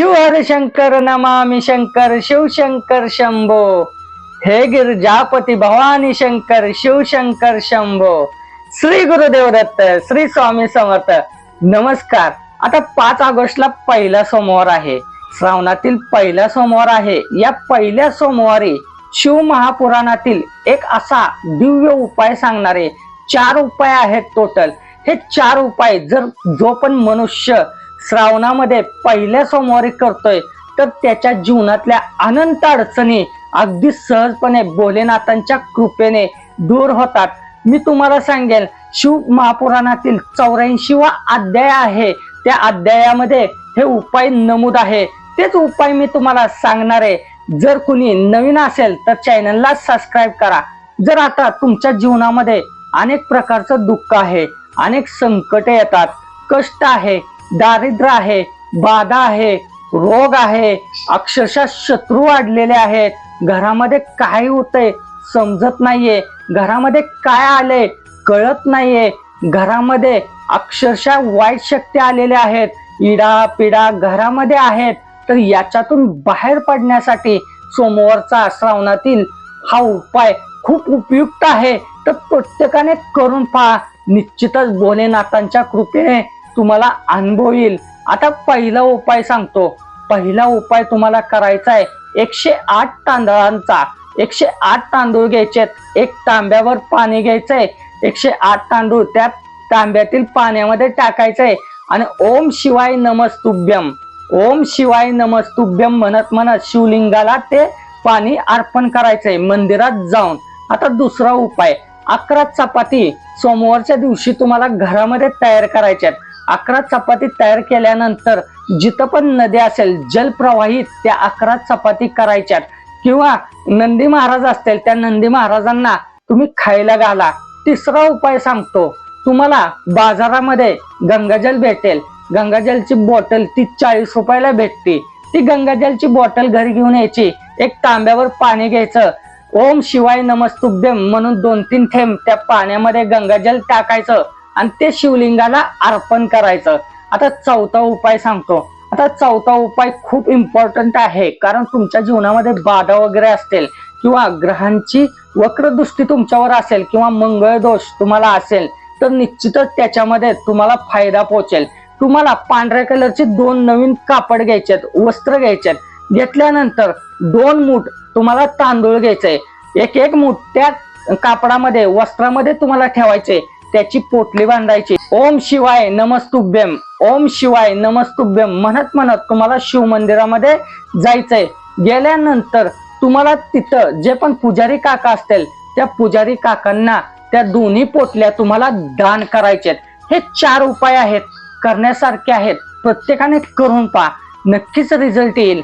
शिवहर शंकर नमामि शंकर शिवशंकर शंभो हे गिरजापती भवानी शंकर शिवशंकर शंभो श्री गुरुदेव दत्त श्री स्वामी समर्थ नमस्कार आता पाच ऑगस्टला पहिला सोमवार आहे. श्रावणातील पहिला सोमवार आहे. या पहिल्या सोमवारी शिव महापुराणातील एक असा दिव्य उपाय सांगणारे चार उपाय आहेत टोटल हे चार उपाय जर जो पण मनुष्य श्रावणामध्ये पहिल्या सोमवारी करतोय तर त्याच्या जीवनातल्या अनंत अडचणी अगदी सहजपणे भोलेनाथांच्या कृपेने दूर होतात. मी तुम्हाला सांगेन शिव महापुराणातील चौऱ्याऐंशी वा अध्याय आहे. त्या अध्यायामध्ये हे उपाय नमूद आहे. तेच उपाय मी तुम्हाला सांगणार आहे. जर कुणी नवीन असेल तर चॅनलला सबस्क्राईब करा. जर आता तुमच्या जीवनामध्ये अनेक प्रकारचं दुःख आहे अनेक संकटे येतात कष्ट आहे दारिद्र्य आहे बाधा आहे रोग आहे अक्षरशः शत्रू वाढलेले आहेत. घरामध्ये काय होतंय समजत नाहीये. घरामध्ये काय आले कळत नाहीये. घरामध्ये अक्षरशः वाईट शक्ती आलेल्या आहेत. इडा पिडा घरामध्ये आहेत. तर याच्यातून बाहेर पडण्यासाठी सोमवारचा श्रावणातील हा उपाय खूप उपयुक्त आहे. तर प्रत्येकाने करून पहा. निश्चितच भोलेनाथांच्या कृपेने तुम्हाला अनुभव येईल आता पहिला उपाय सांगतो. पहिला उपाय तुम्हाला करायचा आहे एकशे आठ तांदळांचा. एकशे आठ तांदूळ घ्यायचे एक तांब्यावर पाणी घ्यायचंय एकशे आठ तांदूळ त्या तांब्यातील पाण्यामध्ये टाकायचंय आणि ओम शिवाय नमस्तुभ्यम. ओम शिवाय नमस्तुभ्यम म्हणत म्हणत शिवलिंगाला ते पाणी अर्पण करायचंय मंदिरात जाऊन. आता दुसरा उपाय अकरा चपाती. सोमवारच्या दिवशी तुम्हाला घरामध्ये तयार करायच्यात अकरा चपाती तयार केल्यानंतर जिथं पण नदी असेल जलप्रवाहित त्या अकरा चपाती करायच्यात. किंवा नंदी महाराज असतील त्या नंदी महाराजांना तुम्ही खायला घाला. तिसरा उपाय सांगतो तुम्हाला बाजारामध्ये गंगाजल भेटेल. गंगाजलची बॉटल ती चाळीस रुपयाला भेटते. ती गंगाजलची बॉटल घरी घेऊन यायची. एक तांब्यावर पाणी घ्यायचं. ओम शिवाय नमस्तुभ्यम म्हणून दोन तीन थेंब त्या पाण्यामध्ये गंगाजल टाकायचं. आणि ते शिवलिंगाला अर्पण करायचं. आता चौथा उपाय सांगतो. आता चौथा उपाय खूप इम्पॉर्टंट आहे. कारण तुमच्या जीवनामध्ये बाधा वगैरे असतील किंवा ग्रहांची वक्रदृष्टी तुमच्यावर असेल किंवा मंगळ दोष तुम्हाला असेल तर निश्चितच त्याच्यामध्ये तुम्हाला फायदा पोहोचेल. तुम्हाला पांढऱ्या कलरचे दोन नवीन कापड घ्यायचेत वस्त्र घ्यायचेत घेतल्यानंतर दोन मूठ तुम्हाला तांदूळ घ्यायचे. एक एक मूठ त्या कापडामध्ये वस्त्रामध्ये तुम्हाला ठेवायचे. त्याची पोटली बांधायची. ओम शिवाय नमस्तुभ्यम ओम शिवाय नमस्तुभ्यम म्हणत म्हणत तुम्हाला शिव मंदिरामध्ये जायचंय. गेल्यानंतर तुम्हाला तिथं जे पण पुजारी काका असतील त्या पुजारी काकांना त्या दोन्ही पोटल्या तुम्हाला दान करायचे हे चार उपाय आहेत करण्यासारखे आहेत. प्रत्येकाने करून पहा. नक्कीच रिझल्ट येईल.